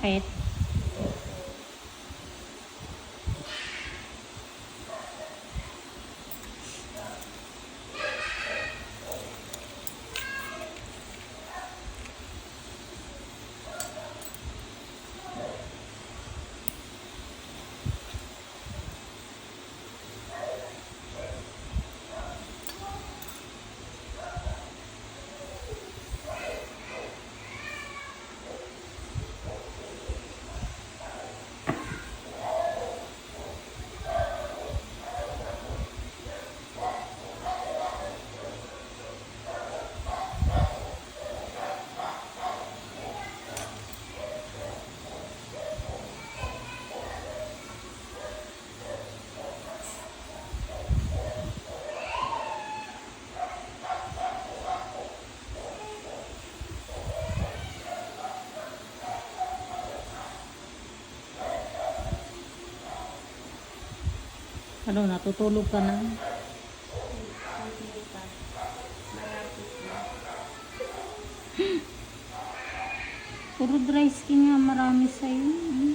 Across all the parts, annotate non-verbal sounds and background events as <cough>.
Sakit. Ano, natutulog ka na? <laughs> Puro dry skin nga marami sa'yo. Hmm.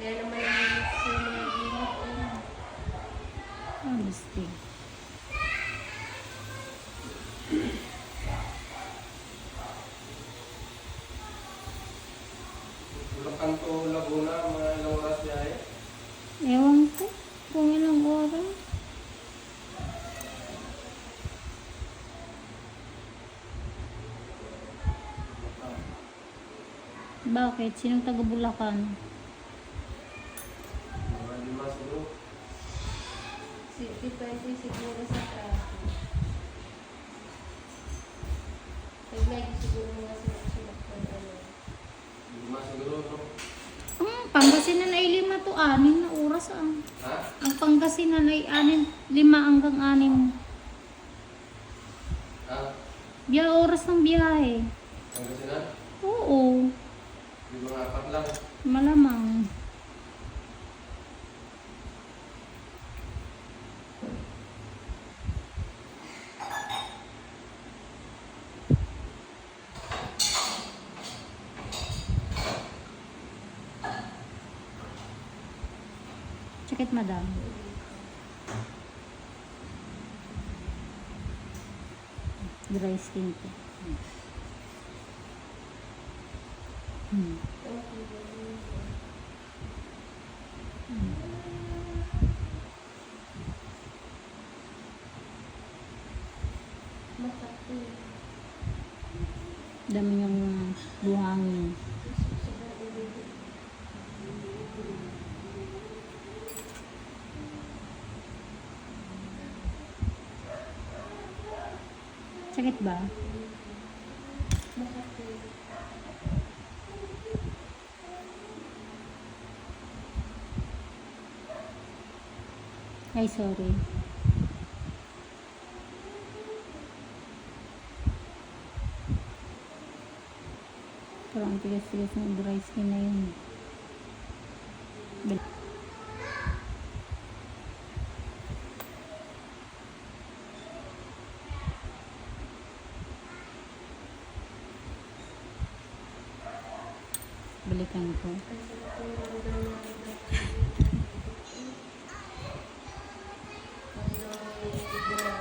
Kaya naman yung gilid ko. Honesty. Bulacan to Laguna, mga ilang oras biyahe. Ewan ko kung ilang oras. Bakit? Sinong taga Bulacan? Mga lima siguro. Si- Depende siguro sa traffic. Pag lagi siguro mga sunod-sunod ko ano. Lima siguro, no? Ang Pangasinan anim na oras ang. Ha? Ang Pangasinan ay anim, lima hanggang anim. Ha? Biya oras ng biyahe. Pangasinan? Oo, mga apat lang. malamang. Sakit madam. Dry skin ko. Hmm. Makati. Dami yung buhangin. Sakit ba? Ay, sorry. Parang ang tigas-tigas ng dry skin na yun. Bil-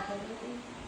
Hallelujah.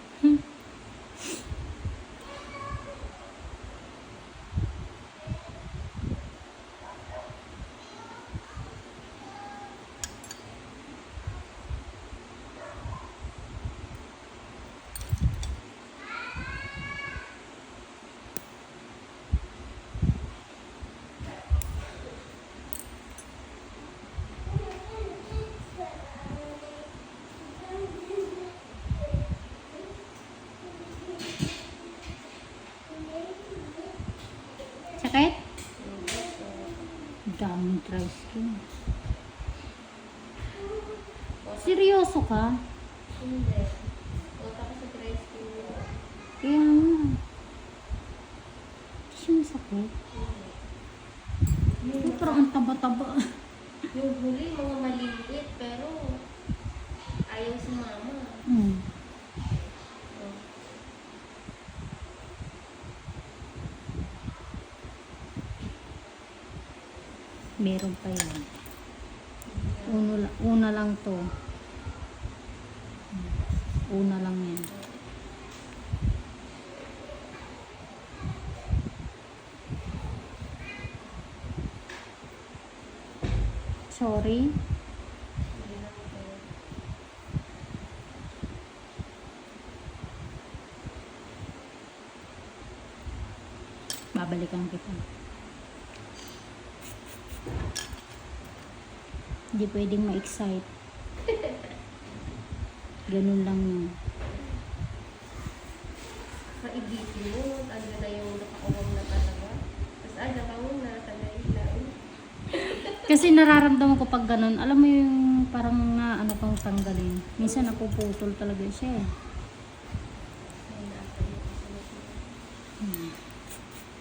Daming dry skin. Seryoso ka? Hindi. Wala ko sa dry skin mo. Kaya nga. Hindi siya masakit. Pero parang ang taba-taba. Yung huli, mga maliliit, pero ayaw si mama. Hmm. Oh. Meron pa yan. Uno, la- una lang to. Una lang yan. Sorry. Babalikan kita. Hindi pwedeng ma-excite. Ganun lang yun. Kaibitin mo, ano na yung nakakawang na talaga. Tapos ah, nakawang na talaga Kasi nararamdaman ko pag ganun, alam mo yung parang na ano kang tanggalin. Minsan napuputol talaga siya eh.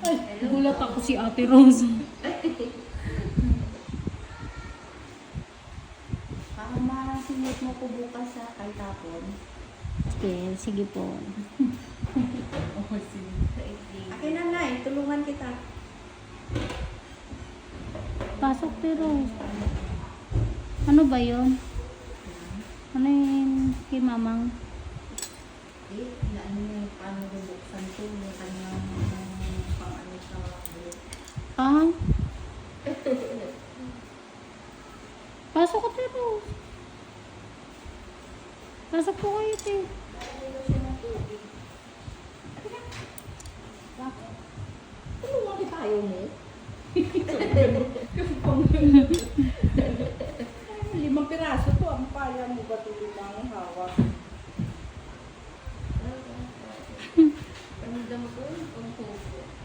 Ay. Ay, gulat ako si Ate Rose. Parang ko bukas sa kaltapon. Okay, sige po. <laughs> Kaibigan. Akin na na tulungan kita. Pasok Rose. Ano ba yon? Ano yun kay mamang? Eh, na ano niya yung paano bubuksan to, yung kanyang pang ano sa. Ah? <laughs> Pasok Ate Rose. Pasok po kayo. Ano tubig? Bakit? Tulungan kita ayaw mo? limang piraso to, ang paya mo ba ito limang hawak? Ramdam ko yung pangkubo.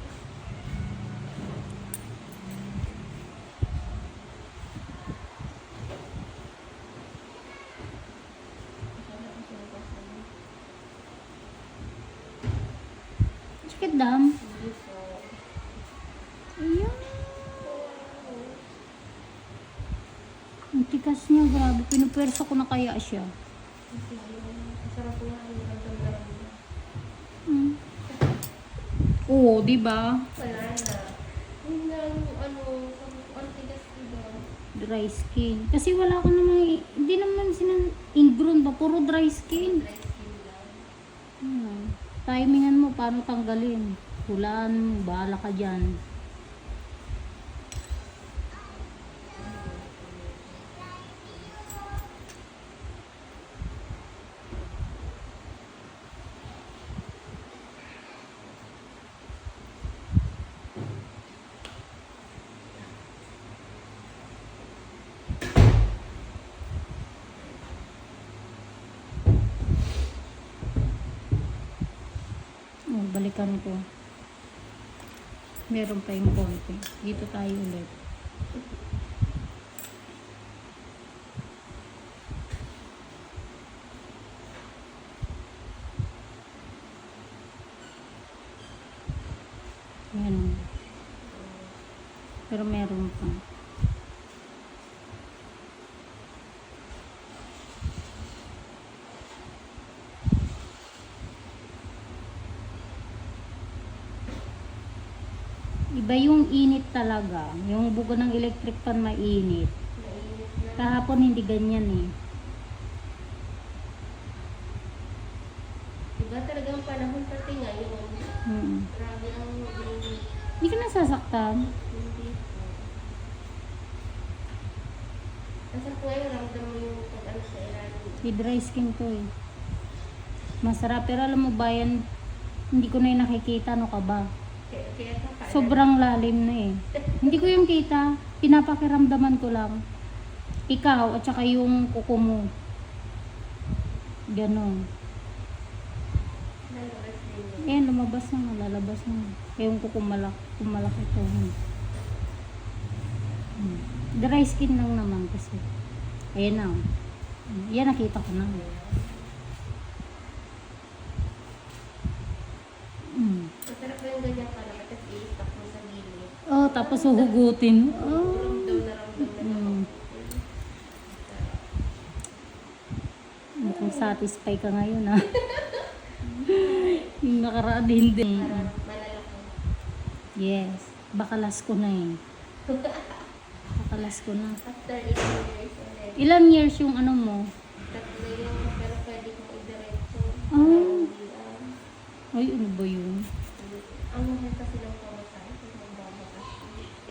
Sakit dam. Ayan. Ang tikas niya, grabe. Pinupwersa ko na kaya siya. Hmm. Oo, di ba? Wala na. Ano, ang tigas diba? Dry skin. Kasi wala ko namang, hindi naman sinan ingrown ba? Puro dry skin. Dry skin. Timingan mo, paano tanggalin. Hulaan mo, bahala ka dyan. Oh, balikan ko. Meron pa yung konti. Dito tayo ulit. Yan. Pero meron pa. Iba yung init talaga. Yung bugo ng electric fan mainit. Kahapon hindi ganyan eh. Diba talagang panahon pati ngayon? Mm. Grabe ang. Hindi ka nasasaktan. Hindi. Kasi po ramdam mo yung pag ano sa ilalim. May dry skin to eh. Masarap. Pero alam mo ba yan, hindi ko na yung nakikita. Ano ka ba? Sobrang lalim na eh. hindi ko yung kita. Pinapakiramdaman ko lang. Ikaw at saka yung kuko mo. Ganon. Ayan, lumabas na nga. Lalabas na nga. Ewan ko kung malaki, kung malaki to. Hmm. Dry skin lang naman kasi. Ayan na. Yan nakita ko na. tapos huhugutin. Oh. Mm. Mukhang satisfy ka ngayon ah. <laughs> Yung nakaraan hindi. Mm. Yes. Bakalas ko na eh. Bakalas ko na. After 8 years already. Ilan years yung ano mo? Tatlo yung pero pwede kong idiretso. Ah. Ay, ano ba yun? Ang kasi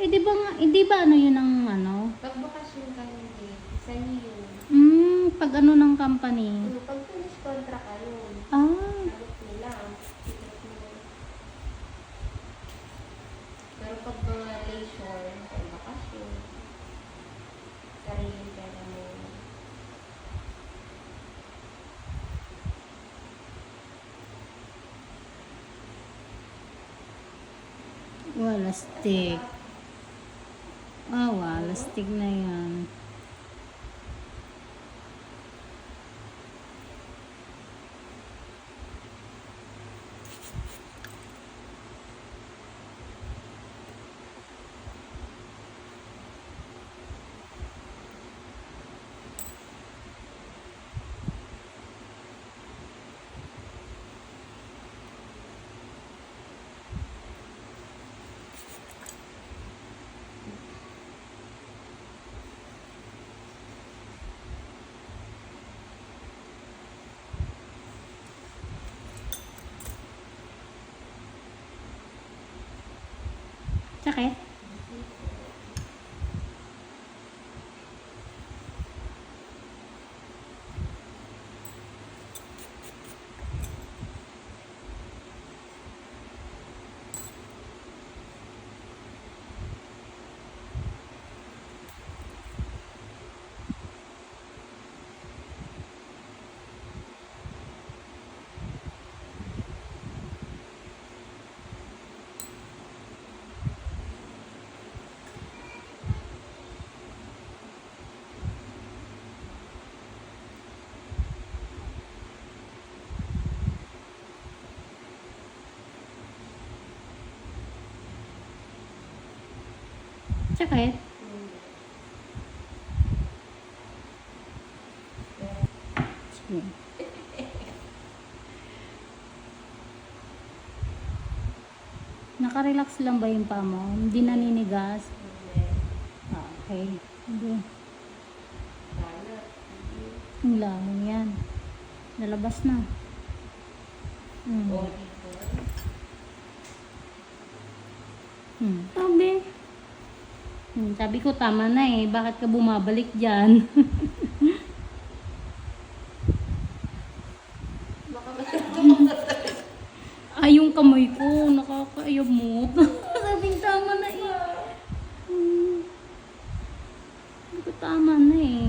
eh, di ba nga, eh, di ba ano yun ang ano? Pag bakasyon ka hindi, isa niyo yun. Hmm, pag ano ng company. Ano, pag finish contract ka yun, Ah, sagot nila. Pero pag mga leisure, ay bakasyon, sarili pera mo. wala stick. Ah, wala stick na yan. Sakit? Sakit? Sige. <laughs> Nakarelax lang ba yung pa mo? Hindi naninigas? Ah, okay. Hindi. Ang lamang yan. Nalabas na. Hmm. Hmm. Sabi. Hmm, sabi ko tama na eh. Bakit ka bumabalik dyan? <laughs> Ay, yung kamay ko. Nakakaayamot. <laughs> Sabing tama na eh. Hmm. Sabi ko tama na eh.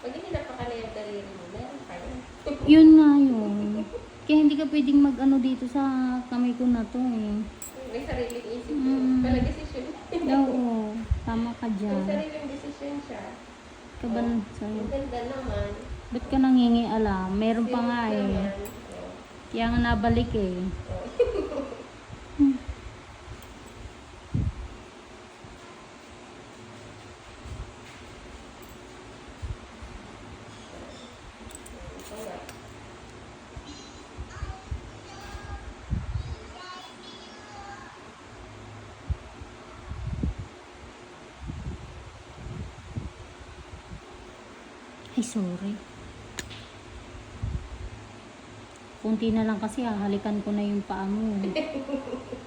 Pag hindi napakala yung daliri mo, meron pa yun. Yun nga yun. Kaya hindi ka pwedeng mag-ano dito sa kamay ko na to eh. May sariling isip Mm. yun. Pala desisyon. Oo. Tama ka May dyan. sariling desisyon siya. Kaban sa'yo. Ang ganda naman. Ba't ka nangingi alam? Meron pa nga eh. Kaya nga nabalik eh. Ito Ay, sorry. Kunti na lang kasi hahalikan ko na yung paa mo. <laughs>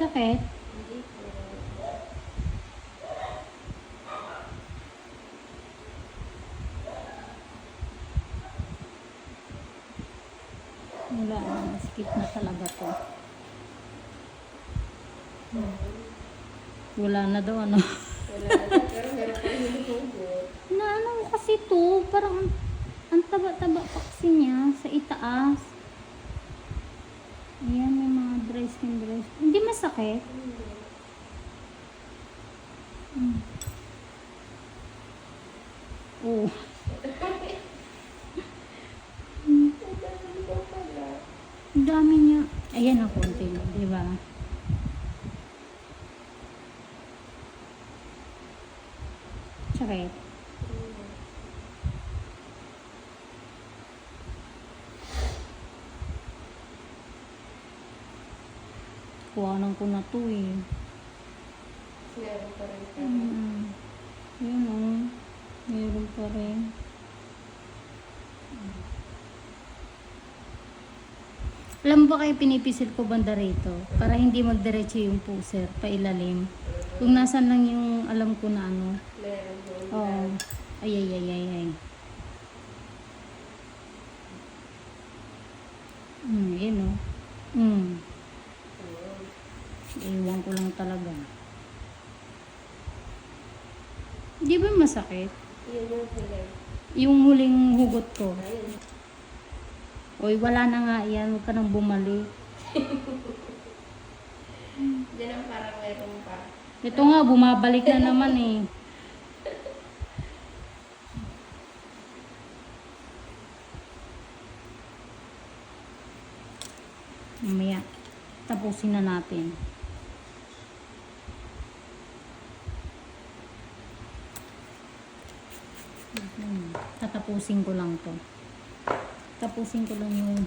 Sakit? Hindi po. Wala na. Skip na talaga to. Wala na daw ano. Wala na. Pero meron pa rin hinuhugot. Na ano kasi to, parang ang, ang taba-taba pa kasi niya sa itaas. Dry skin, skin. Hindi masakit. Hindi. Mm. Oh. Pala. <laughs> Ang dami niya. Ayan ang konti, di ba? Sakit. Hmm. Kuhanan ko na to eh. Meron pa rin. Mm. Yun oh. Meron pa rin. Alam ba kayo pinipisil ko banda rito? Para hindi magdiretso yung puser, pailalim. Kung nasan lang yung alam ko na ano. Oo. Ay, ay, ay, ay, ay. Hmm, yun oh. Hmm. Iwan ko lang talaga. Di ba masakit? Yun yung huli. Yung huling hugot ko. Ayun. Oy, wala na nga yan. Huwag ka nang bumalik. Diyan <laughs> ang parang meron pa. Ito nga, bumabalik na naman eh. <laughs> Mamaya, tapusin na natin. Tatapusin ko lang to. Tapusin ko lang yung